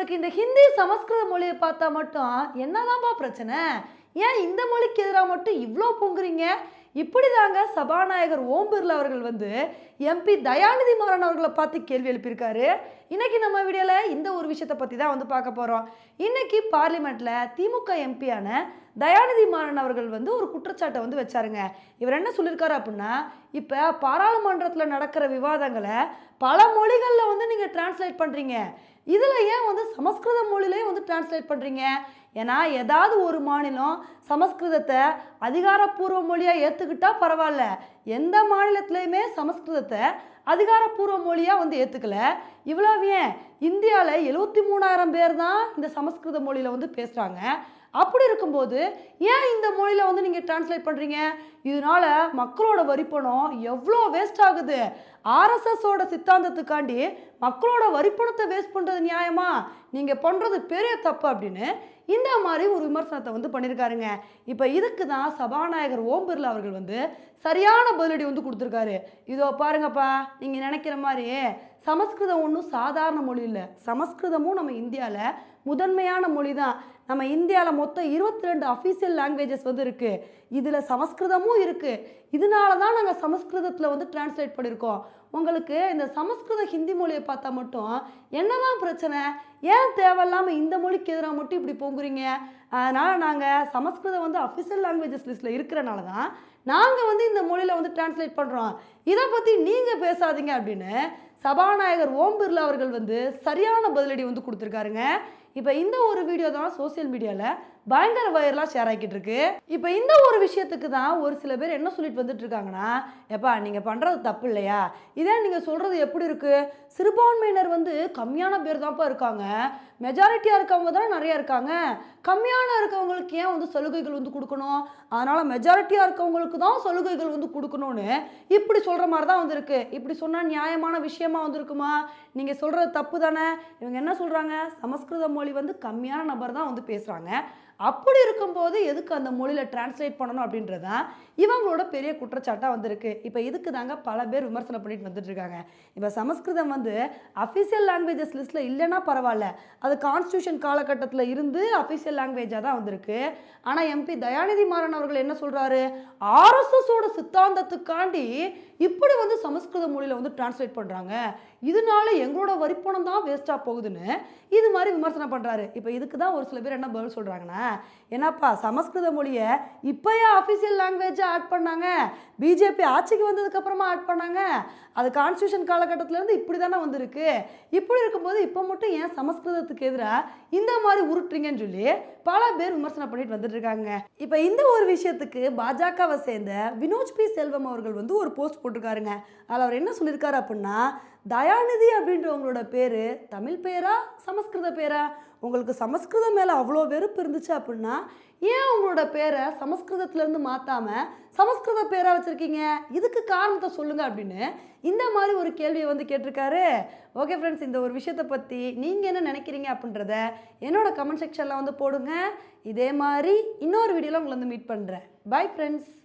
உங்களுக்கு இந்த ஹிந்தி சமஸ்கிருத மொழியை பார்த்தா மட்டும் என்னதான்ப்பா பிரச்சனை? ஏன் இந்த மொழிக்கு எதிராக மட்டும் இவ்வளோ பொங்குறீங்க? இப்படி தாங்க சபாநாயகர் ஓம் பிர்லா அவர்கள் வந்து எம்பி தயாநிதி மாறன் அவர்களை பார்த்து கேள்வி எழுப்பியிருக்காரு. இன்னைக்கு நம்ம வீடியோவில் இந்த ஒரு விஷயத்தை பற்றி தான் வந்து பார்க்க போகிறோம் இன்னைக்கு பார்லிமெண்ட்டில் திமுக எம்பியான தயாநிதி மாறன் அவர்கள் வந்து ஒரு குற்றச்சாட்டை வந்து வச்சாருங்க. இவர் என்ன சொல்லியிருக்காரு அப்படின்னா இப்போ பாராளுமன்றத்தில் நடக்கிற விவாதங்களை பல மொழிகளில் வந்து நீங்கள் டிரான்ஸ்லேட் பண்ணுறீங்க இதில் ஏன் வந்து சமஸ்கிருத மொழியிலே வந்து டிரான்ஸ்லேட் பண்ணுறீங்க ஏன்னா ஏதாவது ஒரு மாநிலம் சமஸ்கிருதத்தை அதிகாரப்பூர்வ மொழியாக ஏற்றுக்கிட்டால் பரவாயில்ல. எந்த மாநிலத்திலையுமே சமஸ்கிருதத்தை அதிகாரப்பூர்வ மொழியாக வந்து ஏற்றுக்கல இவ்வளோ ஏன்? இந்தியாவில் எழுபத்தி மூணாயிரம் பேர் தான் இந்த சமஸ்கிருத மொழியில் வந்து பேசுகிறாங்க அப்படி இருக்கும்போது ஏன் இந்த மொழியில் வந்து நீங்கள் டிரான்ஸ்லேட் பண்ணுறீங்க இதனால் மக்களோட வரிப்பணம் எவ்வளோ வேஸ்ட் ஆகுது? ஆர்எஸ்எஸோட சித்தாந்தத்துக்காண்டி மக்களோட வரிப்பணத்தை வேஸ்ட் பண்ணுறது நியாயமா? நீங்கள் பண்ணுறது பெரிய தப்பு அப்படின்னு இந்த மாதிரி ஒரு விமர்சனத்தை வந்து பண்ணியிருக்காருங்க இப்போ இதுக்கு தான் சபாநாயகர் ஓம் பிர்லா அவர்கள் வந்து சரியான பதிலடி வந்து கொடுத்துருக்காரு. இதோ பாருங்கப்பா. நீங்கள் நினைக்கிற மாதிரி சமஸ்கிருதம் ஒன்றும் சாதாரண மொழி இல்லை. சமஸ்கிருதமும் நம்ம இந்தியாவில் முதன்மையான மொழி தான் நம்ம இந்தியாவில் மொத்தம் இருபத்தி ரெண்டு அஃபீஷியல் லாங்குவேஜஸ் வந்து இருக்குது இதில் சமஸ்கிருதமும் இருக்குது இதனால தான் நாங்கள் சமஸ்கிருதத்தில் வந்து டிரான்ஸ்லேட் பண்ணியிருக்கோம் உங்களுக்கு இந்த சமஸ்கிருத ஹிந்தி மொழியை பார்த்தா மட்டும் என்னதான் பிரச்சனை? ஏன் தேவையில்லாமல் இந்த மொழிக்கு எதிராக மட்டும் இப்படி போங்குறீங்க? அதனால் நாங்கள் சமஸ்கிருதம் வந்து அஃபிஷியல் லாங்குவேஜஸ் லிஸ்ட்டில் இருக்கிறனால தான் நாங்கள் வந்து இந்த மொழியில் வந்து டிரான்ஸ்லேட் பண்ணுறோம் இதை பற்றி நீங்கள் பேசாதீங்க அப்படின்னு சபாநாயகர் ஓம் பிர்லா அவர்கள் வந்து சரியான பதிலடி வந்து கொடுத்துருக்காருங்க. இப்போ இந்த ஒரு வீடியோ தான் சோஷியல் மீடியாவில் பயங்கர வைரலாக ஷேர் ஆகிக்கிட்டு இருக்கு இப்போ இந்த ஒரு விஷயத்துக்கு தான் ஒரு சில பேர் என்ன சொல்லிட்டு வந்துட்டு இருக்காங்கன்னா எப்பா நீங்கள் பண்ணுறது தப்பு இல்லையா? இதே நீங்கள் சொல்கிறது எப்படி இருக்குது சிறுபான்மையினர் வந்து கம்மியான பேர் தான்ப்பா இருக்காங்க. மெஜாரிட்டியாக இருக்கவங்க தானே நிறையா இருக்காங்க. கம்மியான இருக்கவங்களுக்கு ஏன் வந்து சலுகைகள் வந்து கொடுக்கணும்? அதனால் மெஜாரிட்டியாக இருக்கவங்களுக்கு தான் சலுகைகள் வந்து கொடுக்கணும்னு இப்படி சொல்கிற மாதிரி தான் வந்திருக்கு. இப்படி சொன்னால் நியாயமான விஷயமா வந்திருக்குமா? நீங்கள் சொல்கிறது தப்பு தானே? இவங்க என்ன சொல்கிறாங்க சமஸ்கிருத மொழி வந்து கம்மியான நபர் தான் வந்து பேசுகிறாங்க அப்படி இருக்கும்போது எதுக்கு அந்த மொழியில் டிரான்ஸ்லேட் பண்ணணும் அப்படின்றது தான் இவங்களோட பெரிய குற்றச்சாட்டாக வந்திருக்கு. இப்போ இதுக்கு தாங்க பல பேர் விமர்சனம் பண்ணிட்டு வந்துட்டு இருக்காங்க இப்போ சமஸ்கிருதம் வந்து அஃபிஷியல் லாங்குவேஜஸ் லிஸ்ட்டில் இல்லைன்னா பரவாயில்ல. அது கான்ஸ்டியூஷன் காலகட்டத்தில் இருந்து அஃபிஷியல் லாங்குவேஜாக தான் வந்திருக்கு. ஆனால் எம்பி தயாநிதி மாறன் அவர்கள் என்ன சொல்கிறாரு ஆர்எஸ்எஸோட சித்தாந்தத்துக்காண்டி இப்படி வந்து சமஸ்கிருத மொழியில் வந்து டிரான்ஸ்லேட் பண்ணுறாங்க இதனால எங்களோட வரிப்பணம் தான் வேஸ்ட்டாக போகுதுன்னு இது மாதிரி விமர்சனம் பண்ணுறாரு இப்போ இதுக்கு தான் ஒரு சில பேர் என்ன பதில் சொல்கிறாங்கன்னா ஏன்னாப்பா சமஸ்கிருத மொழியை இப்போயே ஆஃபீஷியல் லாங்குவேஜாக ஆட் பண்ணாங்க? பிஜேபி ஆட்சிக்கு வந்ததுக்கப்புறமா ஆட் பண்ணாங்க? அது கான்ஸ்டியூஷன் காலகட்டத்திலேருந்து இப்படி தானே வந்திருக்கு? இப்படி இருக்கும்போது இப்போ மட்டும் ஏன் சமஸ்கிருதத்துக்கு எதிராக இந்த மாதிரி உருட்டுறீங்கன்னு சொல்லி பல பேர் விமர்சனம் பண்ணிட்டு வந்துட்டு இருக்காங்க. இப்போ இந்த ஒரு விஷயத்துக்கு பாஜகவை சேர்ந்த வினோஜ் பி. செல்வம் அவர்கள் வந்து ஒரு போஸ்ட் போட்டிருக்காருங்க. அதில் அவர் என்ன சொல்லியிருக்காரு அப்படின்னா தயாநிதி அப்படின்றவங்களோட பேர் தமிழ் பேரா சமஸ்கிருத பேரா? உங்களுக்கு சமஸ்கிருதம் மேலே அவ்வளோ வெறுப்பு இருந்துச்சு அப்படின்னா ஏன் உங்களோட பேரை சமஸ்கிருதத்துலேருந்து மாற்றாமல் சமஸ்கிருத பேராக வச்சுருக்கீங்க? இதுக்கு காரணத்தை சொல்லுங்கள் அப்படின்னு இந்த மாதிரி ஒரு கேள்வியை வந்து கேட்டிருக்காரு. ஓகே ஃப்ரெண்ட்ஸ் இந்த ஒரு விஷயத்தை பற்றி நீங்கள் என்ன நினைக்கிறீங்க அப்படின்றத என்னோடய கமெண்ட் செக்ஷனில் வந்து போடுங்க. இதே மாதிரி இன்னொரு வீடியோவில் உங்களை வந்து மீட் பண்ணுறேன் பை ஃப்ரெண்ட்ஸ்